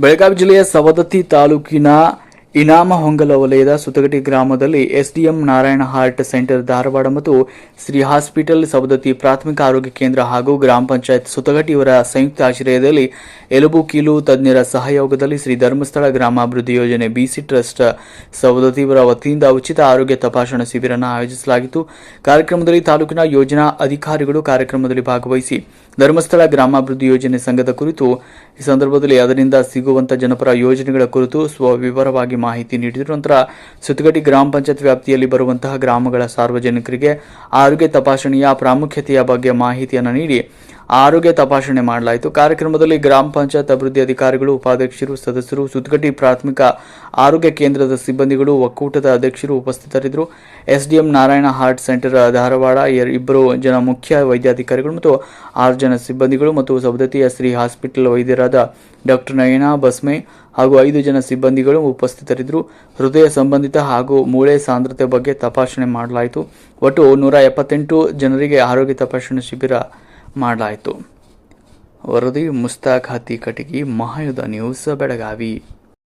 ಬೆಳಗಾವಿ ಜಿಲ್ಲೆಯ ಸವದತ್ತಿ ತಾಲೂಕಿನ ಇನಾಮ ಹೊಂಗಲ ವಲಯದ ಸುತಗಟಿ ಗ್ರಾಮದಲ್ಲಿ SDM Narayana heart centre Dharwad ಮತ್ತು ಶ್ರೀ ಹಾಸ್ಪಿಟಲ್ ಸವದತ್ತಿ ಪ್ರಾಥಮಿಕ ಆರೋಗ್ಯ ಕೇಂದ್ರ ಹಾಗೂ ಗ್ರಾಮ ಪಂಚಾಯತ್ ಸುತಗಟಿವರ ಸಂಯುಕ್ತ ಆಶ್ರಯದಲ್ಲಿ ಎಲುಬು ಕೀಲು ತಜ್ಞರ ಸಹಯೋಗದಲ್ಲಿ ಶ್ರೀ ಧರ್ಮಸ್ಥಳ ಗ್ರಾಮಾಭಿವೃದ್ಧಿ ಯೋಜನೆ ಬಿಸಿ ಟ್ರಸ್ಟ್ ಸವದತ್ತಿ ಇವರ ವತಿಯಿಂದ ಉಚಿತ ಆರೋಗ್ಯ ತಪಾಸಣಾ ಶಿಬಿರನ ಆಯೋಜಿಸಲಾಗಿತ್ತು. ಕಾರ್ಯಕ್ರಮದಲ್ಲಿ ತಾಲೂಕಿನ ಯೋಜನಾ ಅಧಿಕಾರಿಗಳು ಕಾರ್ಯಕ್ರಮದಲ್ಲಿ ಭಾಗವಹಿಸಿ ಧರ್ಮಸ್ಥಳ ಗ್ರಾಮಾಭಿವೃದ್ಧಿ ಯೋಜನೆ ಸಂಘದ ಕುರಿತು ಈ ಸಂದರ್ಭದಲ್ಲಿ ಅದರಿಂದ ಸಿಗುವಂತಹ ಜನಪರ ಯೋಜನೆಗಳ ಕುರಿತು ಸ್ವವಿವರವಾಗಿ ಮಾಹಿತಿ ನೀಡಿದರು. ನಂತರ ಸುತ್ತಗಟ್ಟಿ ಗ್ರಾಮ ಪಂಚಾಯತ್ ವ್ಯಾಪ್ತಿಯಲ್ಲಿ ಬರುವಂತಹ ಗ್ರಾಮಗಳ ಸಾರ್ವಜನಿಕರಿಗೆ ಆರೋಗ್ಯ ತಪಾಸಣೆಯ ಪ್ರಾಮುಖ್ಯತೆಯ ಬಗ್ಗೆ ಮಾಹಿತಿಯನ್ನು ನೀಡಿ ಆರೋಗ್ಯ ತಪಾಸಣೆ ಮಾಡಲಾಯಿತು. ಕಾರ್ಯಕ್ರಮದಲ್ಲಿ ಗ್ರಾಮ ಪಂಚಾಯತ್ ಅಭಿವೃದ್ಧಿ ಅಧಿಕಾರಿಗಳು, ಉಪಾಧ್ಯಕ್ಷರು, ಸದಸ್ಯರು ಸುದ್ಗಟ್ಟಿ ಪ್ರಾಥಮಿಕ ಆರೋಗ್ಯ ಕೇಂದ್ರದ ಸಿಬ್ಬಂದಿಗಳು, ಒಕ್ಕೂಟದ ಅಧ್ಯಕ್ಷರು ಉಪಸ್ಥಿತರಿದ್ದರು. SDM Narayana heart centre, Dharwad ಇಬ್ಬರು ಜನ ಮುಖ್ಯ ವೈದ್ಯಾಧಿಕಾರಿಗಳು ಮತ್ತು ಆರು ಜನ ಸಿಬ್ಬಂದಿಗಳು ಮತ್ತು ಸವದತ್ತಿಯ ಶ್ರೀ ಹಾಸ್ಪಿಟಲ್ ವೈದ್ಯರಾದ ಡಾಕ್ಟರ್ ನಯನಾ ಬಸ್ಮೆ ಹಾಗೂ ಐದು ಜನ ಸಿಬ್ಬಂದಿಗಳು ಉಪಸ್ಥಿತರಿದ್ದರು. ಹೃದಯ ಸಂಬಂಧಿತ ಹಾಗೂ ಮೂಳೆ ಸಾಂದ್ರತೆ ಬಗ್ಗೆ ತಪಾಸಣೆ ಮಾಡಲಾಯಿತು. ಒಟ್ಟು ನೂರ ಎಪ್ಪತ್ತೆಂಟು ಜನರಿಗೆ ಆರೋಗ್ಯ ತಪಾಸಣೆ ಶಿಬಿರ ಮಾಡಲಾಯಿತು. ವರದಿ ಮುಸ್ತಾಕ್ ಹತ್ತಿ ಕಟಗಿ ಮಹಾಯುಧ ನ್ಯೂಸ್ ಬೆಳಗಾವಿ.